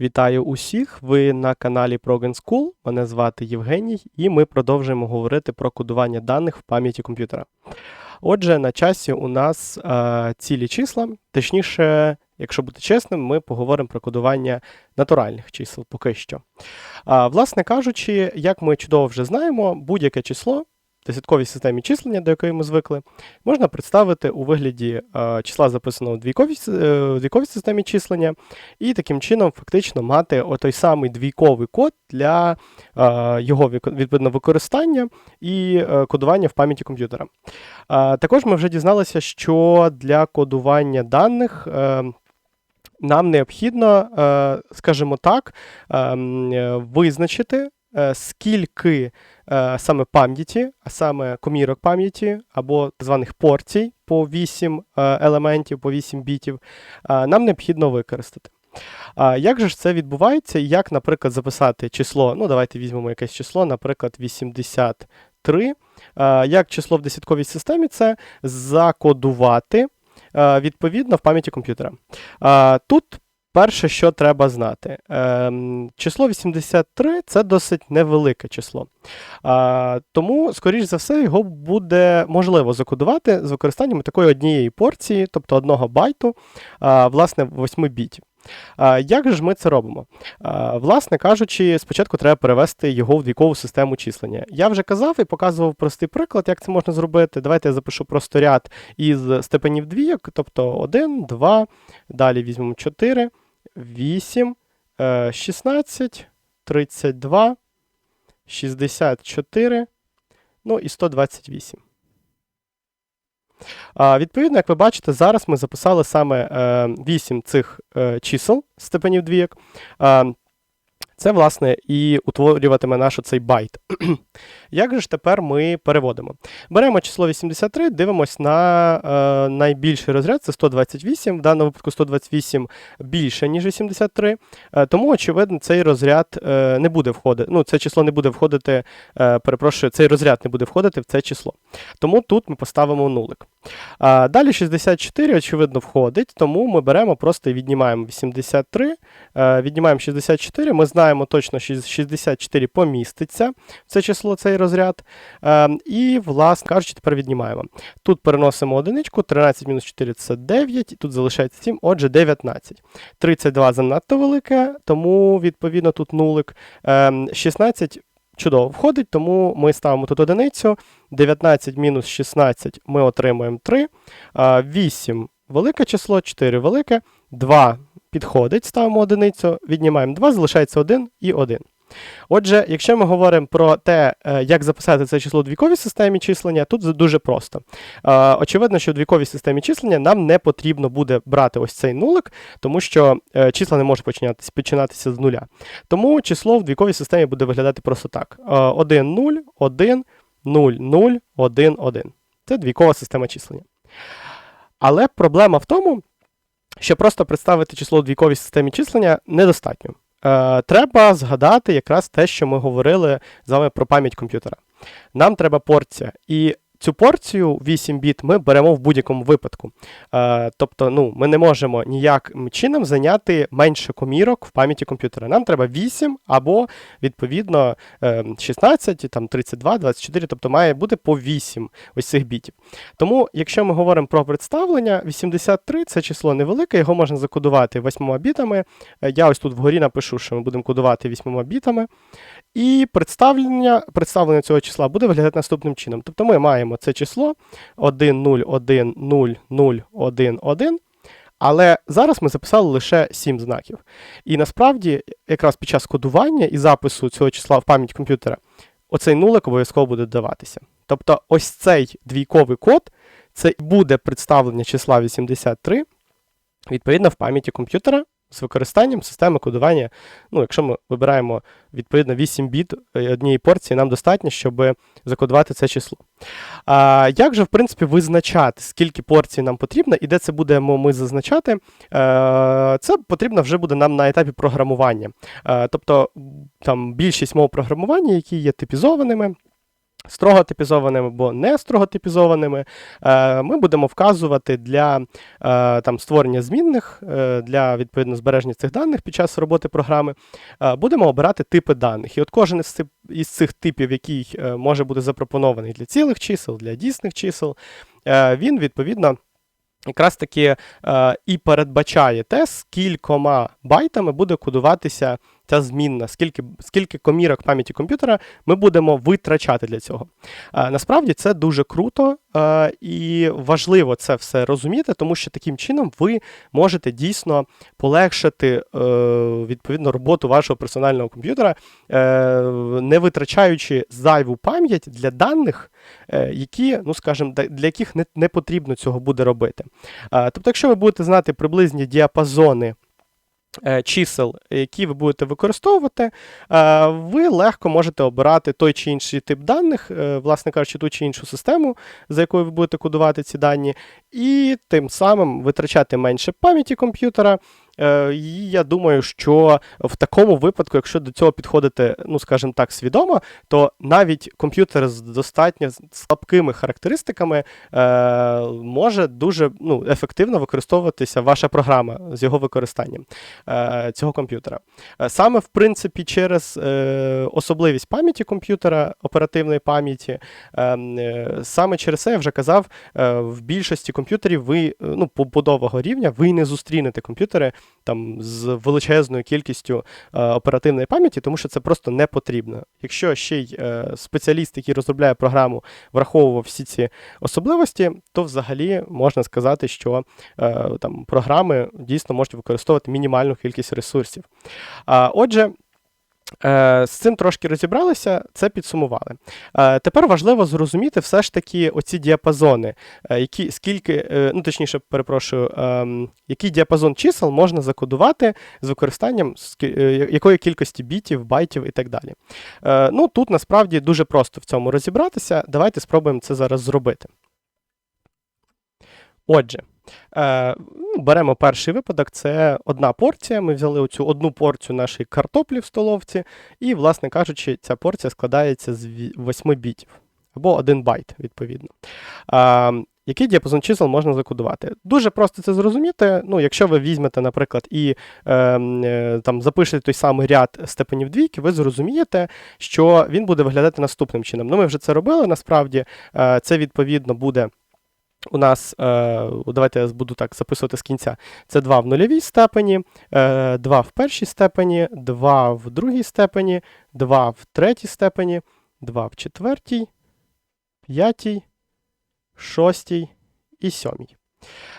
Вітаю усіх! Ви на каналі Progen School. Мене звати Євгеній, і ми продовжуємо говорити про кодування даних в пам'яті комп'ютера. Отже, на часі у нас е, цілі числа. Точніше, якщо бути чесним, ми поговоримо про кодування натуральних чисел поки що. А, власне кажучи, як ми чудово вже знаємо, будь-яке число десятковій системі числення, до якої ми звикли, можна представити у вигляді е, числа, записаного в двійковій, е, в двійковій системі числення, і таким чином фактично мати той самий двійковий код для е, його відповідно використання і кодування в пам'яті комп'ютера. Також ми вже дізналися, що для кодування даних. нам необхідно, скажімо так, ем, визначити, скільки е, саме пам'яті, а саме комірок пам'яті або так званих порцій по 8 е, елементів, по 8 бітів, е, нам необхідно використати. Як же ж це відбувається? Як, наприклад, записати число? Ну, давайте візьмемо якесь число, наприклад, 83. Е, Як число в десятковій системі це закодувати е, відповідно в пам'яті комп'ютера. Тут перше, що треба знати, ем, число 83 це досить невелике число. Тому, скоріш за все, його буде можливо закодувати з використанням такої однієї порції, тобто одного байту, власне, 8 бітів. Як же ж ми це робимо? Власне кажучи, спочатку треба перевести його в двійкову систему числення. Я вже казав і показував простий приклад, як це можна зробити. Давайте я запишу просто ряд із степенів двійок, тобто 1, 2, далі візьмемо 4, 8, е, 16, 32, 64, ну і 128. Відповідно, як ви бачите, зараз ми записали саме е, 8 цих е, чисел степенів двійок. Це, власне, і утворюватиме наш цей байт. Як же ж тепер ми переводимо? Беремо число 83, дивимось на е, найбільший розряд, це 128. В даному випадку 128 більше, ніж 83. Е, тому, очевидно, цей розряд е, не буде входити. Ну, це число не буде входити, е, перепрошую, цей розряд не буде входити в це число. Тому тут ми поставимо нулик. А, далі 64, очевидно, входить, тому ми беремо просто і віднімаємо 83, е, віднімаємо 64, ми знаємо точно, що 64 поміститься це число, цей розряд. Е, і, власне кажучи, тепер віднімаємо. Тут переносимо одиничку, 13 мінус 4 це 9, і тут залишається 7, отже, 19. 32 занадто велике, тому, відповідно, тут нулик. Е, 16 чудово входить, тому ми ставимо тут одиницю. 19 мінус 16 ми отримуємо 3. А, 8 велике число, 4 велике, 2 підходить, ставимо одиницю, віднімаємо 2, залишається 1 і 1. Отже, якщо ми говоримо про те, е, як записати це число в двійковій системі числення, тут дуже просто. Е, Очевидно, що в двійковій системі числення нам не потрібно буде брати ось цей нулик, тому що е, числа не можуть починатися, починатися з нуля. Тому число в двійковій системі буде виглядати просто так: Е, 1, 0, 1, 0, 0, 1, 1. Це двійкова система числення. Але проблема в тому, що просто представити число в двійковій системі числення недостатньо. Е, треба згадати якраз те, що ми говорили з вами про пам'ять комп'ютера. Нам треба порція. І цю порцію 8 біт ми беремо в будь-якому випадку. Е, тобто, ну, ми не можемо ніяким чином зайняти менше комірок в пам'яті комп'ютера. Нам треба 8 або, відповідно, е, 16, там, 32, 24, тобто має бути по 8 ось цих бітів. Тому, якщо ми говоримо про представлення, 83 це число невелике, його можна закодувати 8 бітами. Е, Я ось тут вгорі напишу, що ми будемо кодувати 8 бітами. І представлення, представлення цього числа буде виглядати наступним чином. Тобто ми маємо це число 1, 0, 1, 0, 0, 1, 1. Але зараз ми записали лише 7 знаків. І насправді, якраз під час кодування і запису цього числа в пам'ять комп'ютера, оцей нулик обов'язково буде додаватися. Тобто, ось цей двійковий код це буде представлення числа 83, відповідно, в пам'яті комп'ютера з використанням системи кодування. Ну, якщо ми вибираємо відповідно 8 біт е, однієї порції, нам достатньо, щоб закодувати це число. А, як же, в принципі, визначати, скільки порцій нам потрібно і де це будемо ми зазначати? Е, це потрібно вже буде нам на етапі програмування. Е, тобто, там більшість мов програмування, які є типізованими. Строго типізованими або не строго типізованими, е, ми будемо вказувати для е, там, створення змінних, е, для відповідно збереження цих даних під час роботи програми, будемо обирати типи даних. І от кожен із цих, типів, який може бути запропонований для цілих чисел, для дійсних чисел, він відповідно. Якраз таки е, і передбачає те, скількома байтами буде кодуватися ця змінна, скільки скільки комірок пам'яті комп'ютера ми будемо витрачати для цього. Е, насправді це дуже круто е, і важливо це все розуміти, тому що таким чином ви можете дійсно полегшити е, відповідно роботу вашого персонального комп'ютера, е, не витрачаючи зайву пам'ять для даних, е, які, ну скажімо, для яких не, не потрібно цього буде робити. Е, тобто, якщо ви будете знати приблизні діапазони. Е, чисел, які ви будете використовувати, е, ви легко можете обирати той чи інший тип даних, е, власне кажучи, ту чи іншу систему, за якою ви будете кодувати ці дані, і тим самим витрачати менше пам'яті комп'ютера, і я думаю, що в такому випадку, якщо до цього підходити, ну скажімо так, свідомо, то навіть комп'ютер з достатньо слабкими характеристиками е, може дуже ну, ефективно використовуватися ваша програма з його використанням е, цього комп'ютера. Е, саме в принципі, через е, особливість пам'яті комп'ютера, оперативної пам'яті, е, е, саме через це я вже казав, е, в більшості комп'ютерів ви ну, побудового рівня ви не зустрінете комп'ютери там з величезною кількістю е, оперативної пам'яті, тому що це просто не потрібно. Якщо ще й е, спеціаліст, який розробляє програму, враховував всі ці особливості, то взагалі можна сказати, що е, там програми дійсно можуть використовувати мінімальну кількість ресурсів. Отже. Е, з цим трошки розібралися, це підсумували. Е, тепер важливо зрозуміти все ж таки оці діапазони, е, які скільки, ну точніше, перепрошую, ем, який діапазон чисел можна закодувати з використанням якої кількості бітів, байтів і так далі. Ну тут насправді дуже просто в цьому розібратися. Давайте спробуємо це зараз зробити. Отже. Е, ну, беремо перший випадок, це одна порція. Ми взяли оцю одну порцію нашої картоплі в столовці, і, власне кажучи, ця порція складається з 8 бітів або 1 байт, відповідно. А, який діапазон чисел можна закодувати? Дуже просто це зрозуміти. Ну, Якщо ви візьмете, наприклад, і ем, е, там запишете той самий ряд степенів двійки, ви зрозумієте, що він буде виглядати наступним чином. Ну, Ми вже це робили, насправді, е, це відповідно буде. У нас, е, давайте я буду так записувати з кінця. Це 2 в нульовій степені, 2 в першій степені, 2 в другій степені, 2 в третій степені, 2 в четвертій, п'ятій, шостій і сьомій.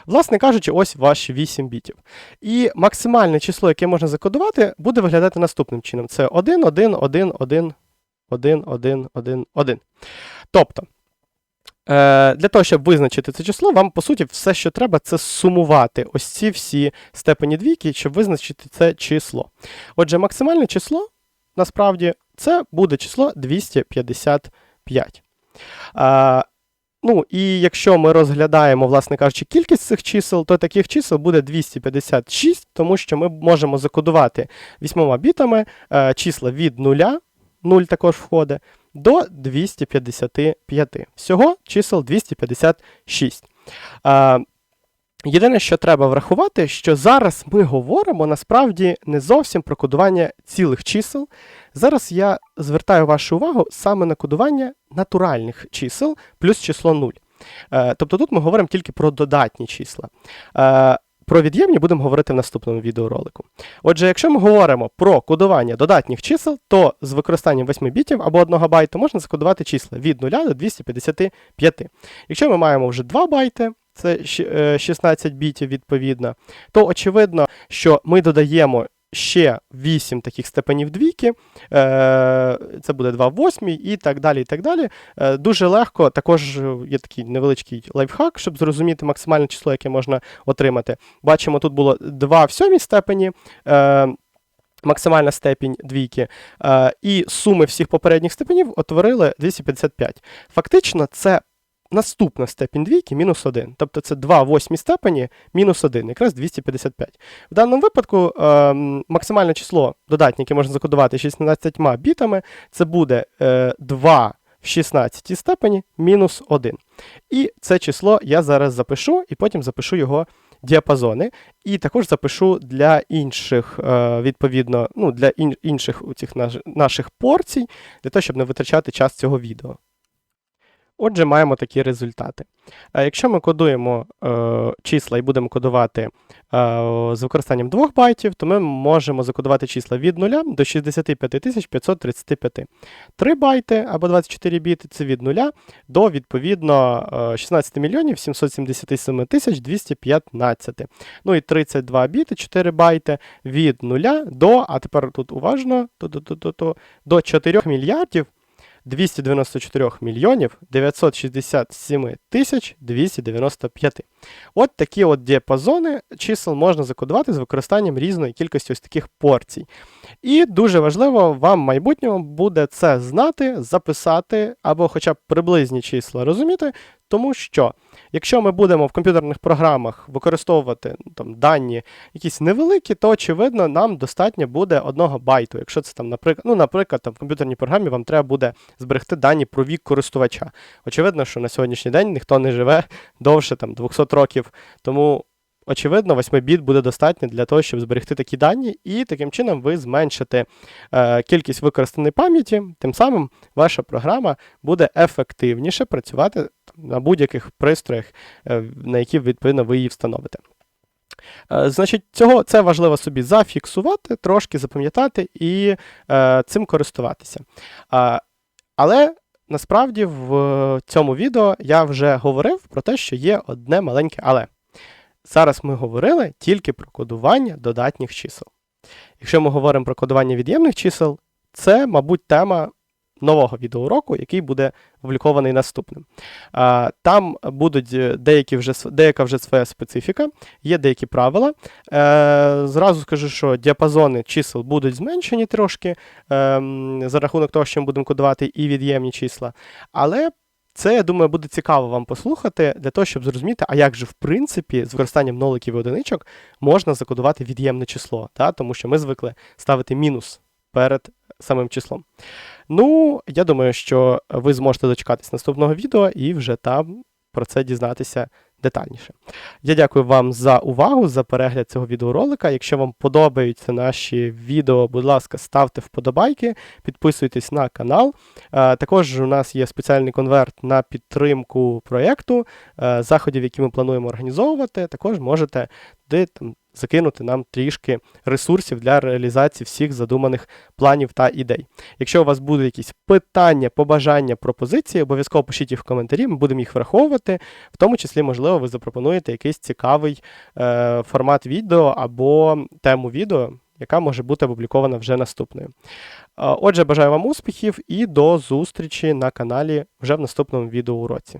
Власне кажучи, ось ваші 8 бітів. І максимальне число, яке можна закодувати, буде виглядати наступним чином: це 1, 1, 1, 1, 1, 1, 1, 1. Тобто. Е, для того, щоб визначити це число, вам, по суті, все, що треба, це сумувати ось ці всі степені двійки, щоб визначити це число. Отже, максимальне число, насправді, це буде число 255. А, Ну, і якщо ми розглядаємо, власне кажучи, кількість цих чисел, то таких чисел буде 256, тому що ми можемо закодувати вісьмома бітами е, числа від 0, 0 також входить, до 255. Всього чисел 256. А, Єдине, що треба врахувати, що зараз ми говоримо насправді не зовсім про кодування цілих чисел. Зараз я звертаю вашу увагу саме на кодування натуральних чисел плюс число 0. Е, тобто тут ми говоримо тільки про додатні числа. Про від'ємні будемо говорити в наступному відеоролику. Отже, якщо ми говоримо про кодування додатніх чисел, то з використанням 8 бітів або 1 байту можна закодувати числа від 0 до 255. Якщо ми маємо вже 2 байти, це 16 е, бітів відповідно, то очевидно, що ми додаємо ще 8 таких степенів двійки, е, це буде 2 в 8 і так далі. і так далі. Е, дуже легко, також є такий невеличкий лайфхак, щоб зрозуміти максимальне число, яке можна отримати. Бачимо, тут було 2 в 7 степені. Е, максимальна степінь двійки, і суми всіх попередніх степенів утворили 255. Фактично, це наступна степінь двійки мінус 1. Тобто це 2 восьмі степені мінус 1, якраз 255. В даному випадку е, максимальне число додатнє, яке можна закодувати 16 бітами, це буде е, 2 в в 16 степені мінус 1. І це число я зараз запишу, і потім запишу його діапазони. І також запишу для інших, е, відповідно, ну, для інших цих наших порцій, для того, щоб не витрачати час цього відео. Отже, маємо такі результати. Е, Якщо ми кодуємо е, числа і будемо кодувати е, з використанням 2 байтів, то ми можемо закодувати числа від 0 до 65 535. 3 байти або 24 біти це від 0 до відповідно е, 16 мільйонів 777 тисяч 215. Ну і 32 біти, 4 байти від 0 до, а тепер тут уважно, то, то, то, то, до 4 мільярдів 294 мільйонів 967 тисяч 295. От такі от діапазони чисел можна закодувати з використанням різної кількості ось таких порцій. І дуже важливо вам в майбутньому буде це знати, записати або хоча б приблизні числа розуміти, тому що якщо ми будемо в комп'ютерних програмах використовувати ну, там, дані якісь невеликі, то очевидно нам достатньо буде одного байту. Якщо це там, наприклад, ну, наприклад, там, в комп'ютерній програмі вам треба буде зберегти дані про вік користувача. Очевидно, що на сьогоднішній день ніхто не живе довше там, 200 років, тому. Очевидно, 8 біт буде достатньо для того, щоб зберегти такі дані, і таким чином ви зменшите е, кількість використаної пам'яті, тим самим ваша програма буде ефективніше працювати на будь-яких пристроях, е, на які відповідно ви її встановите. Е, Значить, цього це важливо собі зафіксувати, трошки запам'ятати і е, цим користуватися. А, але насправді в цьому відео я вже говорив про те, що є одне маленьке але. Зараз ми говорили тільки про кодування додатніх чисел. Якщо ми говоримо про кодування від'ємних чисел, це, мабуть, тема нового відеоуроку, який буде опублікований наступним. Там будуть е, деякі вже, деяка вже своя специфіка, є деякі правила. Е, Зразу скажу, що діапазони чисел будуть зменшені трошки ем, за рахунок того, що ми будемо кодувати і від'ємні числа. Але це, я думаю, буде цікаво вам послухати для того, щоб зрозуміти, а як же в принципі з використанням ноликів і одиничок можна закодувати від'ємне число, та? тому що ми звикли ставити мінус перед самим числом. Ну, я думаю, що ви зможете дочекатись наступного відео і вже там про це дізнатися детальніше. Я дякую вам за увагу, за перегляд цього відеоролика. Якщо вам подобаються наші відео, будь ласка, ставте вподобайки, підписуйтесь на канал. Е, Також у нас є спеціальний конверт на підтримку проєкту, е, заходів, які ми плануємо організовувати. Також можете туди там закинути нам трішки ресурсів для реалізації всіх задуманих планів та ідей. Якщо у вас будуть якісь питання, побажання, пропозиції, обов'язково пишіть їх в коментарі, ми будемо їх враховувати. В тому числі, можливо, ви запропонуєте якийсь цікавий е, формат відео або тему відео, яка може бути опублікована вже наступною. Е, Отже, бажаю вам успіхів і до зустрічі на каналі вже в наступному відеоуроці.